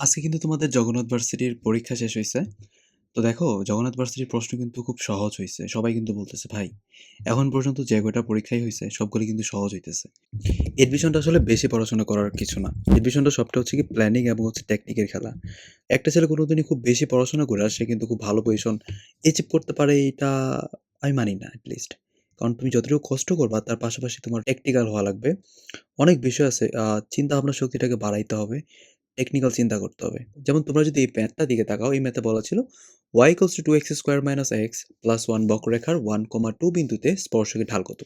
আজকে কিন্তু তোমাদের জগন্নাথ ভার্সিটির পরীক্ষা শেষ হইছে। তো দেখো জগন্নাথ ভার্সিটির প্রশ্ন কিন্তু খুব সহজ হইছে। সবাই কিন্তু বলতেছে, "ভাই, এখন পর্যন্ত যে কয়টা পরীক্ষাই হইছে সবগুলো কিন্তু সহজ হইতেছে।" এডমিশনটা আসলে বেশি পড়াশোনা করার কিছু না। এডমিশনটা সবটা হচ্ছে কি প্ল্যানিং এবং হচ্ছে টেকনিকের খেলা। একটা ছেলে কোনোদিনই খুব বেশি পড়াশোনা করে সে কিন্তু খুব ভালো পজিশন অ্যাচিভ করতে পারে এটা আমি মানি না এট লিস্ট। কারণ তুমি যতটুকু কষ্ট করবা তার পাশাপাশি তোমার টেকনিক্যাল হওয়া লাগবে। অনেক বিষয় আছে আ চিন্তা-ভাবনার শক্তিটাকে বাড়াইতে হবে। টেকনিক্যাল চিন্তা করতে হবে। যেমন তোমরা যদি এই ম্যাথটার দিকে তাকাও, এই ম্যাথে বলা ছিল y = 2x² - x + 1 বক্ররেখার 1, 2 বিন্দুতে স্পর্শকে ঢাল কত?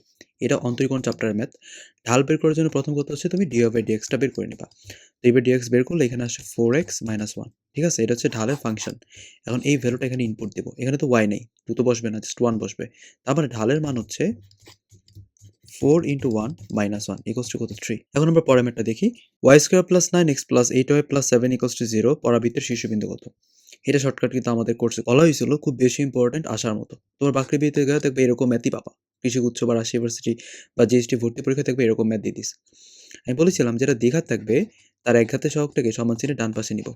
এটা অন্তরীকরণ চ্যাপ্টারের ম্যাথ। ঢাল বের করার জন্য প্রথম কথা হচ্ছে তুমি dy/dx টা বের করে নিবা। dy/dx বের করলে এখানে আসে 4x - 1 ঠিক আছে? এটা হচ্ছে ঢালের ফাংশন। এখন এই ভ্যালুটা এখানে ইনপুট দিব। এখানে তো ওয়াই নেই। 2 তো বসবে না, জাস্ট ওয়ান বসবে। তার মানে ঢালের মান হচ্ছে 4 × 1 - 1 = কত? 3 এখন আমরা পরের ম্যাথটা দেখি। y² + 9x + 8y + 7 = 0 পরাবৃত্তের শীর্ষবিন্দু কত? এটা শর্টকাট কিন্তু আমাদের কোর্সে বলা হয়েছিল, খুব বেশি ইম্পোর্টেন্ট আসার মতো। তোমার বাকৃবিতে গেলে দেখবে এরকম ম্যাথই পাবা। কৃষিগুচ্ছ বা রাজশাহী ইউনিভার্সিটি বা জিএসটি ভর্তি পরীক্ষা থাকবে এরকম ম্যাথ দিয়ে দিছে। আমি বলেছিলাম, যেটা দ্বিঘাত থাকবে, তার এক ঘাতের সহগটাকে সমান চিহ্নে ডান পাশে নিব।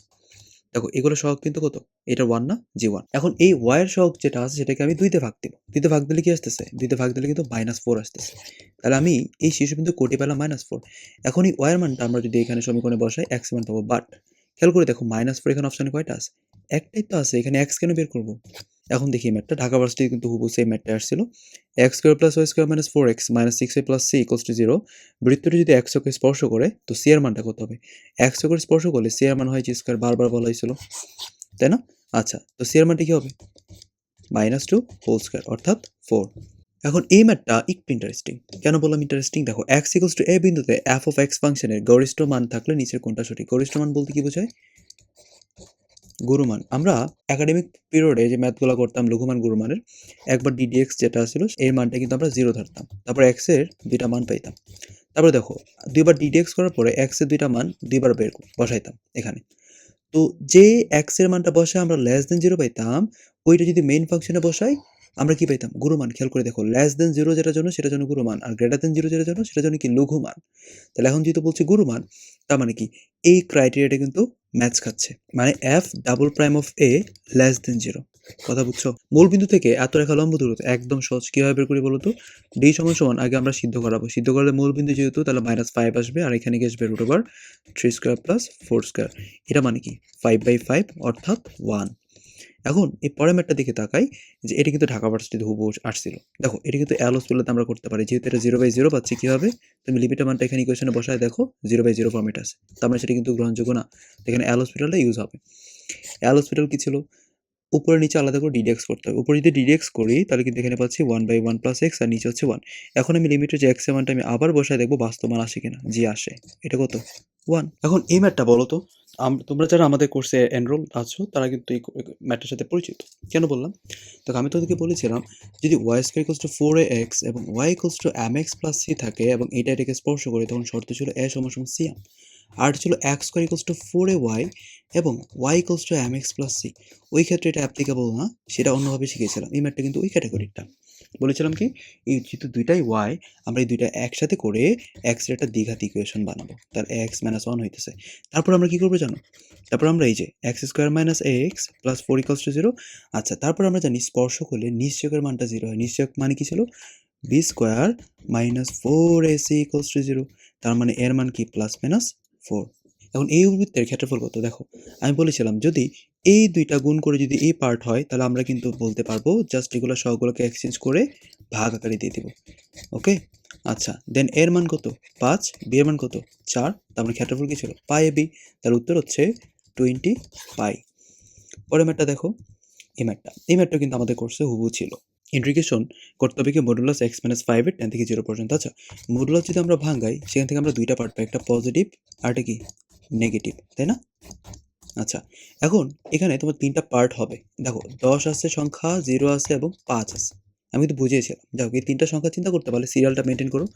দেখো, এগুলো সহগ কিন্তু কত? এটা ওয়ান না? জি ওয়ান এখন এই ওয়াইয়ের সহগ যেটা আছে, সেটাকে আমি দুইতে ভাগ দিব। দুইতে ভাগ দিলে কি আসতেছে? দুইতে ভাগ দিলে কিন্তু মাইনাস ফোর আসতেছে। তাহলে আমি এই শিশু কিন্তু কোটি পেলাম মাইনাস ফোর এখন এই ওয়াইয়ের মানটা আমরা যদি এখানে সমীকরণে বসাই এক্স মান পাবো বাট খেয়াল করে দেখো মাইনাস ফোর এখানে অপশানে কয়টা আছে? একটাই তো আছে। এখানে এক্স কেন বের করব? এখন দেখি এই ম্যাথটা ঢাকা ভার্সিটি কিন্তু হুবহু সেম ম্যাথটা আসছিল। x² + y² - 4x - 6y + c = 0 বৃত্তটি যদি অক্ষে স্পর্শ করে, তো c এর মানটা কত হবে? অক্ষে স্পর্শ করলে c এর মান হয় g² বারবার বলা হয়েছিল। তাই না? আচ্ছা তো c এর মানটা কি হবে? মাইনাস টু হোল স্কোয়ার অর্থাৎ ফোর এখন এই ম্যাথটা একটু ইন্টারেস্টিং। কেন বললাম ইন্টারেস্টিং? দেখো এক্স ইকোয়াল টু এ বিন্দুতে f of x ফাংশনের গরিষ্ঠ মান থাকলে নিচের কোনটা সঠিক? গরিষ্ঠ মান বলতে কি বোঝায়? গুরুমান। আমরা একাডেমিক পিরিয়ডে যে ম্যাথগুলো করতাম, লঘুমান গুরুমানের, একবার ডিডিএক্স যেটা ছিল, এর মানটা কিন্তু আমরা জিরো ধরতাম। তারপর এক্সের দুইটা 2 মান পাইতাম। তারপরে দেখো 2 বার ddx করার পরে এক্সের দুইটা 2 মান 2 বার বসাইতাম এখানে। তো যে এক্সের মানটা বসায় আমরা লেস দেন জিরো পাইতাম, ওইটা যদি মেইন ফাংশনে বসাই আমরা কি পাইতাম? গুরুমান। খেয়াল করে দেখো লেস দেন জিরো যেটার জন্য, সেটার জন্য গুরুমান, আর গ্রেটার দেন জিরো যেটার জন্য, সেটার জন্য কি লঘুমান। তাহলে এখন যেহেতু বলছি গুরুমান, তার মানে কি এই ক্রাইটেরিয়াটা কিন্তু ম্যাচ খাচ্ছে। মানে F double prime of A less than zero কথা বুঝছ? মূলবিন্দু থেকে এত রেখা লম্ব দূরত্ব একদম সহজ। কীভাবে বের করি বলো তো? d সমান সমান আগে আমরা সিদ্ধ করাবো। সিদ্ধ করলে মূলবিন্দু যেহেতু, তাহলে মাইনাস ফাইভ আসবে, আর এখানে কি আসবে √3² + 4² এটা মানে কি 5/5 অর্থাৎ 1 এখন এই পরের ম্যাটটা দিকে তাকাই যে এটা কিন্তু ঢাকা ভার্সিটিতে হুবহু আসছিল। দেখো, এটা কিন্তু এল হসপিটালে আমরা করতে পারি। যেহেতু এটা 0/0 পাচ্ছি কীভাবে? তুমি লিমিটের মানটা এখানে ইকুয়েশনে বসায় দেখো জিরো বাই জিরো ফর্মেট আছে। তার মানে সেটা কিন্তু গ্রহণযোগ্য না। এখানে অ্যাল হসপিটালটা ইউজ হবে। এল হসপিটাল কী ছিল? উপরে নিচে আলাদা করে ডিডেক্স করতে হবে। উপরে যদি ডিডেক্স করি, তাহলে কিন্তু এখানে পাচ্ছি one by one plus + X আর নিচে হচ্ছে ওয়ান এখন আমি লিমিটের যে এর মানটা আমি আবার বসায় দেখব বাস্তব মান আসে কিনা। জি আসে। এটা কত? ওয়ান এখন এই ম্যাথটা বলো তো তোমরা যারা আমাদের কোর্সে এনরোল আছো, তারা কিন্তু এই ম্যাথটার সাথে পরিচিত। কেন বললাম? দেখো, আমি তোদেরকে বলেছিলাম, যদি y² = 4ax এবং Y equals to M X plus C থাকে এবং এটা এটাকে স্পর্শ করে, তখন শর্ত ছিল a = cm আর ছিল x² = 4ay এবং Y equals to M X plus + c ওই ক্ষেত্রে এটা অ্যাপ্লিকেবল না, সেটা অন্যভাবে শিখেছিলাম এই ম্যাথটা কিন্তু ওই ক্যাটাগরিরটা। বলেছিলাম কি, এই যেহেতু দুইটাই ওয়াই আমরা এই দুইটা একসাথে করে এর একটা দ্বিঘাত ইকুয়েশন বানাবো। তার এক্স মাইনাস - 1 হইতেছে। তারপর আমরা কি করব জানো? তারপর আমরা এই যে x² - ax + 4 = 0 আচ্ছা তারপর আমরা জানি স্পর্শ করলে নিশ্চয়কের মানটা জিরো হয়। নিশ্চয়ক মানে কি ছিল? b² - 4ac = 0 তার মানে এর মান কি +-4 এখন এই বৃত্তের ক্ষেত্রফল কত? দেখো, আমি বলেছিলাম, যদি এই দুইটা গুণ করে যদি এই পার্ট হয়, তাহলে আমরা কিন্তু বলতে পারব জাস্ট এগুলো সহগগুলোকে এক্সচেঞ্জ করে ভাগ আকারে দিয়ে দিব। ওকে? আচ্ছা দেন এর মান কত? 5 b এর মান কত? চার, তার মানে ক্ষেত্রফল কি ছিল? পাই এ বি তার উত্তর হচ্ছে 20 পাই। পরের ম্যাটটা দেখো, এই ম্যাথটা। এই ম্যাথটা কিন্তু আমাদের কোর্সে হুবু ছিল। ইন্টিগ্রেশন করতে হবে কি মডুলাস x - 5 এর 10 থেকে জিরো পর্যন্ত। আচ্ছা মডুলাস যদি আমরা ভাঙাই সেখান থেকে আমরা দুইটা পার্ট পাই। একটা পজিটিভ আর একটা কি? নেগেটিভ। তাই না? আচ্ছা এখন এখানে তোমার তিনটা পার্ট হবে। দেখো 10 আছে সংখ্যা, জিরো আছে এবং পাঁচ আছে। আমি কিন্তু বুঝিয়েছিলাম। যাক এই তিনটা সংখ্যা চিন্তা করতে পারলে সিরিয়ালটা মেনটেন করো।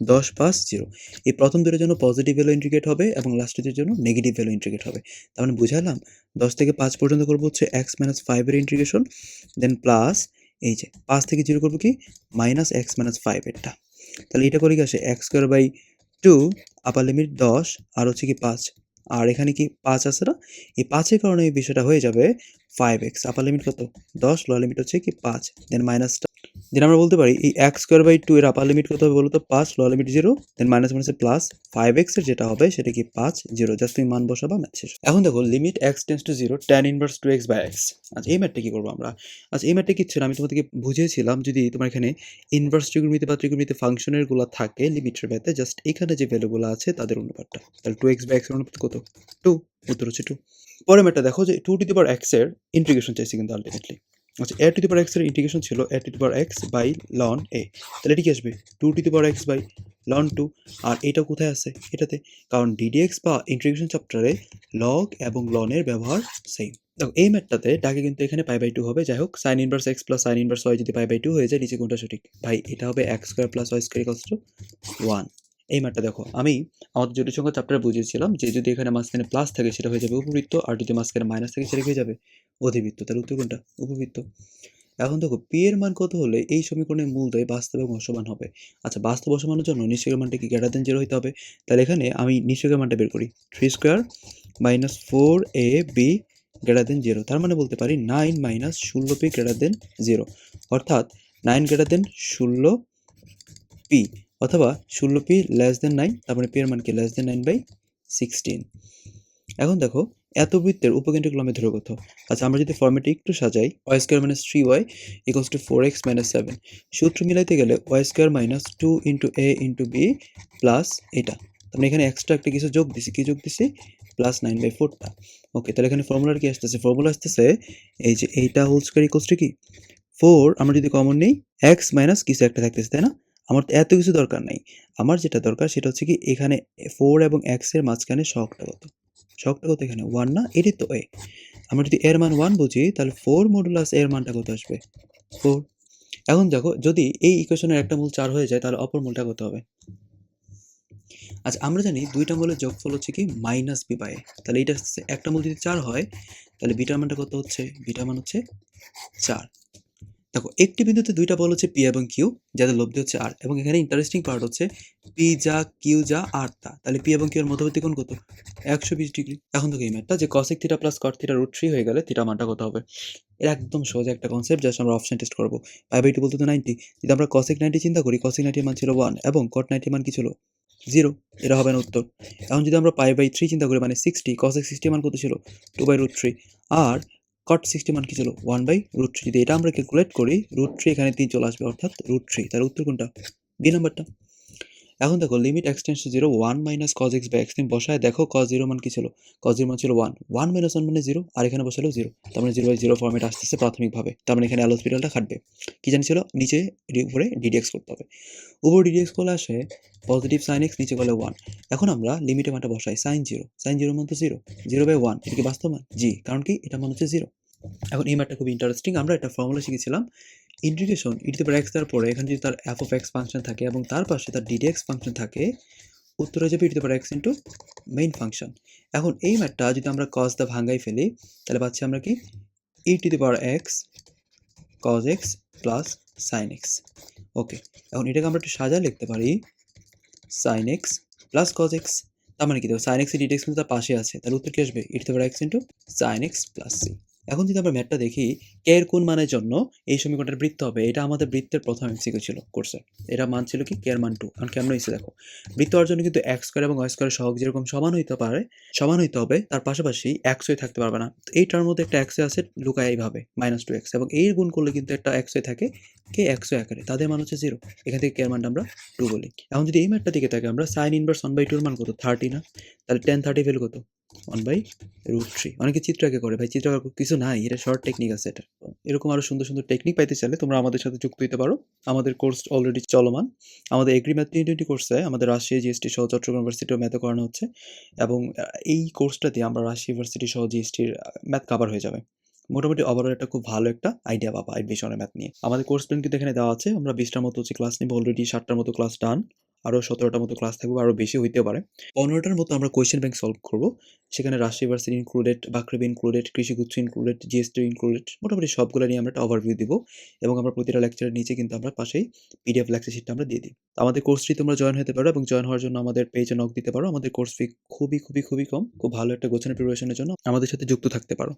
10, 5, 0 এই প্রথম দুটোর জন্য পজিটিভ ভ্যালু ইন্টিগ্রেট হবে এবং লাস্টের জন্য নেগেটিভ ভ্যালু ইন্টিগ্রেট হবে। তার মানে বুঝালাম 10 থেকে পাঁচ পর্যন্ত করব হচ্ছে এক্স - 5 ফাইভের ইন্টিগ্রেশন দেন প্লাস এই যে, পাঁচ থেকে জিরো করব কি? মাইনাস এক্স মাইনাস ফাইভ এরটা। তাহলে এটা করে কি আসে? x² / 2 আপার লিমিট 10 আর হচ্ছে কি পাঁচ। আর এখানে কি পাঁচ আছে না? এই পাঁচের কারণে এই বিষয়টা হয়ে যাবে ফাইভ এক্স আপার লিমিট কত? দশ, লোয়ার লিমিট হচ্ছে কি পাঁচ। দেন মাইনাসটা দেন আমরা বলতে পারি, এই এক্স স্কোয়ার বাই টু এর আপার লিমিট কত হবে বলো তো পাঁচ lower limit zero then minus মাইনাসে প্লাস ফাইভ এক্সের যেটা হবে সেটা কি পাঁচ জিরো জাস্ট তুমি মান বসাবা ম্যাথ এখন দেখো limit X tends to zero tan inverse two X by X আচ্ছা এই ম্যাথটা কি করব আমরা? আচ্ছা এই ম্যাথটা কিচ্ছু না, আমি তোমাদেরকে বুঝিয়েছিলাম, যদি তোমার এখানে ইনভার্স ত্রিগুণমিতি বা ত্রিগুণমিতি ফাংশনেরগুলো থাকে লিমিটের ব্যাতে জাস্ট এখানে যে ভ্যালুগুলো আছে, তাদের অনুপাতটা। তাহলে টু এক্স বাই এক্সের অনুপাত কত? টু উত্তর হচ্ছে টু পরে ম্যাথটা দেখো যে টু টু দি পাওয়ার এক্সের ইন্টিগ্রেশন চাইছি কিন্তু আলটিমেটলি আচ্ছা এ টু দি পাওয়ার এক্সের ইন্টিগ্রেশন ছিল A to the power X by ln A তাহলে এটি কি আসবে? Two to the power X by ln two আর এটা কোথায় আছে? এটাতে। কারণ ডিডিএক্স বা ইন্টিগ্রেশন চ্যাপ্টারে লগ এবং লনের ব্যবহার সেম দেখো, এই ম্যাথটাতে ডাকে কিন্তু এখানে পাই বাই টু হবে। যাই হোক sine inverse X plus sine inverse Y যদি পাই বাই টু হয়ে যায়, নিচে কোনটা সঠিক? ভাই, এটা হবে X square plus Y square কষ্ট ওয়ান এই ম্যাথটা দেখো, আমি আমাদের জটিল সংখ্যা চ্যাপ্টারে বুঝিয়েছিলাম যে যদি এখানে মাঝখানে প্লাস থাকে সেটা হয়ে যাবে উপবৃত্ত, আর যদি মাঝখানে মাইনাস থাকে সেটা হয়ে যাবে? অধিবৃত্ত, তার উত্তর কোনটা? উপবৃত্ত। এখন দেখো পি এর মান কত হলে এই সমীকরণের মূলদয় বাস্তব এবং অসমান হবে। আচ্ছা বাস্তব অসমানের জন্য নিশ্চয়কের মানটা কি গ্রেটার দেন জিরো হতে হবে? তাহলে এখানে আমি নিশ্চয়কের মানটা বের করি। Three square minus four A B greater than zero তার মানে বলতে পারি নাইন মাইনাস ষোলো পি গ্রেটার দেন জিরো অর্থাৎ নাইন গ্রেটার দেন ষোলো পি অথবা ষোলো পি লেস দেন নাইন তারপরে পি এর মান কি? Less than nine by sixteen এখন দেখো, এত বৃত্তের উপকেন্দ্রগুলো আমি ধরে কত আচ্ছা আমরা যদি ফর্মেটে একটু সাজাই Y square minus three Y equals to four X minus seven সূত্র মিলাইতে গেলে Y square minus two into A into B plus এটা তার মানে এখানে এক্সট্রা একটা কিছু যোগ দিছি, কি যোগ দিছি? প্লাস নাইন বাই ফোরটা ওকে তাহলে এখানে ফর্মুলার কি আসতেছে? ফর্মুলা আসতেছে এই যে এইটা হোল স্কোয়ার ইকোয়ালস টু কি? ফোর আমরা যদি কমন নেই এক্স মাইনাস কিছু একটা থাকতেছে, তাই না? আমার তো এত কিছু দরকার নাই। আমার যেটা দরকার সেটা হচ্ছে কি এখানে ফোর এবং এক্সের মাঝখানে শখটা কত? শখটা কত এখানে? ওয়ান না? এটি তো এ আমরা যদি এর মান ওয়ান বুঝি, তাহলে ফোর মডুলাস এর মানটা কত আসবে? ফোর এখন দেখো, যদি এই ইকুয়েশনের একটা মূল চার হয়ে যায়, তাহলে অপর মূলটা কত হবে? আচ্ছা আমরা জানি দুইটা মূলের যোগফল হচ্ছে কি মাইনাস বি বাই তাহলে এটা একটা মূল যদি চার হয়, তাহলে বিটার মানটা কত হচ্ছে? বিটার মান হচ্ছে চার। দেখো, একটি বিন্দুতে দুইটা বল হচ্ছে পি এবং কিউ যাদের লব্ধি হচ্ছে আর এবং এখানে ইন্টারেস্টিং পার্ট হচ্ছে পি যা কিউ যা আর তা। তাহলে পি এবং কিউ এর মধ্যবর্তী কোণ কত? একশো বিশ ডিগ্রি। এখন তো এই ম্যাথটা যে cosec theta plus cot theta root three হয়ে গেলে থিটা মানটা কত হবে? এর একদম সোজা একটা কনসেপ্ট জাস্ট আমরা অপশন টেস্ট করব। পাই বাই টু বলতে তো নাইনটি যদি আমরা কসেক নাইনটি চিন্তা করি কসেক নাইনটির মান ছিল ওয়ান এবং কট নাইনটির মান কি ছিল? জিরো এটা হবে না উত্তর। এখন যদি আমরা পাই বাই থ্রি চিন্তা করি মানে সিক্সটি কসেক সিক্সটি মান কত ছিল? টু বাই রুট থ্রি আর কট সিক্সটি মান কি ছিল ওয়ান বাই রুট থ্রি যদি এটা আমরা ক্যালকুলেট করি রুট থ্রি এখানে তিন চলে আসবে, অর্থাৎ রুট থ্রি তার উত্তর কোনটা? বি নাম্বারটা এখন দেখো limit X tends to zero one minus cos X by X বসায়, দেখো কজ জিরো মান কি ছিল? কজ জিরো মান ছিল ওয়ান ওয়ান মাইনাস ওয়ান মানে জিরো আর এখানে বসালো জিরো তার মানে জিরো বাই জিরো ফর্মেট আসতেছে প্রাথমিকভাবে, তার মানে এখানে অ্যালোসপিটালটা খাটবে। কি জানিছিল নিচে উপরে ডিডিএক্স করতে হবে। উপরে ডিডিএক্স করলে আসে পজিটিভ সাইন এক্স নিচে করলে ওয়ান এখন আমরা লিমিটে মানটা বসাই সাইন জিরো সাইন জিরো মান তো জিরো জিরো বাই ওয়ান এটা কি বাস্তব মান? জি, কারণ কি? এটা মান হচ্ছে জিরো এখন এই ম্যাটটা খুব ইন্টারেস্টিং আমরা একটা ফর্মুলা শিখেছিলাম ইন্টিগ্রেশন ইটি পাওয়ার এক্স দেওয়ার পরে এখানে যদি তার এফ অফ এক্স ফাংশন থাকে এবং তার পাশে তার ডিডিএক্স ফাংশন থাকে, উত্তর হয়ে যাবে E to power X into main function এখন এই ম্যাটটা যদি আমরা কজ দা ভাঙ্গাই ফেলি, তাহলে পাচ্ছি আমরা কি? E to the power X cos X plus sine X okay এখন এটাকে আমরা একটু সাজা লিখতে পারি sine X plus cos X তার মানে কি দেখো সাইন এক্স ডিডিএক্স কিন্তু তার পাশে আছে, তাহলে উত্তর কি আসবে? E to the power X into sine X plus C এখন যদি আমরা ম্যাটটা দেখি কে এর কোন মানের জন্য এই সমীকরণটার বৃত্ত হবে? এটা আমাদের বৃত্তের প্রথম এমসিকিউ ছিল কোর্সে এটা মান ছিল কি? কে এর মান টু কারণ কেমন হয়েছে দেখো, বৃত্ত হওয়ার জন্য কিন্তু এক্স স্কোয়ার এবং ওয়াই স্কোয়ার সহগ যেরকম সমান হইতে পারে, সমান হইতে হবে, তার পাশাপাশি এক্সই থাকতে পারবে না। তো এইটার মধ্যে একটা এক্সে আছে, লুকায় এইভাবে মাইনাস টু এক্স এবং এর গুণ করলে কিন্তু একটা এক্সই থাকে কে? একশো আকারে। তাদের মান হচ্ছে জিরো এখান থেকে কে এর মানটা আমরা টু বলি। এখন যদি এই ম্যাটটা দিকে থাকে, আমরা সাইন ইনভার্স ওয়ান বাই টুর মান কত? থার্টি না? তাহলে টেন থার্টি ভ্যালু কত? ওয়ান বাই রুট থ্রি অনেকে চিত্র আঁকে করে, ভাই। চিত্র আঁকা কিছু নাই, এটা শর্ট টেকনিক আছে, এটা। এরকম আরও সুন্দর সুন্দর টেকনিক পাইতে চাইলে তোমরা আমাদের সাথে যুক্ত হতে পারো। আমাদের কোর্স অলরেডি চলমান। আমাদের এগ্রি ম্যাথ টোয়েন্টি কোর্সে আমাদের রাজশাহী জিএসটি সহ চট্টগ্রাম ইউনিভার্সিটিও ম্যাথ করানো হচ্ছে। এবং এই কোর্সটাতে আমরা রাজশাহী ইউনিভার্সিটি সহ জিএসটির ম্যাথ কাভার হয়ে যাবে। মোটামুটি ওভারঅল একটা খুব ভালো একটা আইডিয়া পাবা বিষয়ের ম্যাথ নিয়ে। আমাদের কোর্স প্ল্যান কিন্তু এখানে দেওয়া আছে। আমরা বিশটার মতো হচ্ছে ক্লাস নিব অলরেডি ষাটটার মতো ক্লাস ডান আরও সতেরোটার মতো ক্লাস থাকবে আরও বেশি হইতে পারে। পনেরোটার মতো আমরা কোয়েশ্চেন ব্যাংক সলভ করব। সেখানে রাজশাহী ভার্সিটি ইনক্লুডেড বাকৃবি ইনক্লুডেড কৃষিগুচ্ছ ইনক্লুডেড জিএসটি ইনক্লুডেড মোটামুটি সবগুলো নিয়ে আমরা একটা ওভারভিউ দিব এবং আমরা প্রতিটা লেকচারের নিচে কিন্তু আমরা পাশেই পিডিএফ লেকচার শিটটা আমরা দিয়ে দিই। আমাদের কোর্সটি তোমরা জয়েন হতে পারো এবং জয়েন হওয়ার জন্য আমাদের পেজে নক দিতে পারো। আমাদের কোর্স ফি খুবই খুবই খুবই কম। খুব ভালো একটা গোছানো প্রিপারেশনের জন্য আমাদের সাথে যুক্ত থাকতে পারো।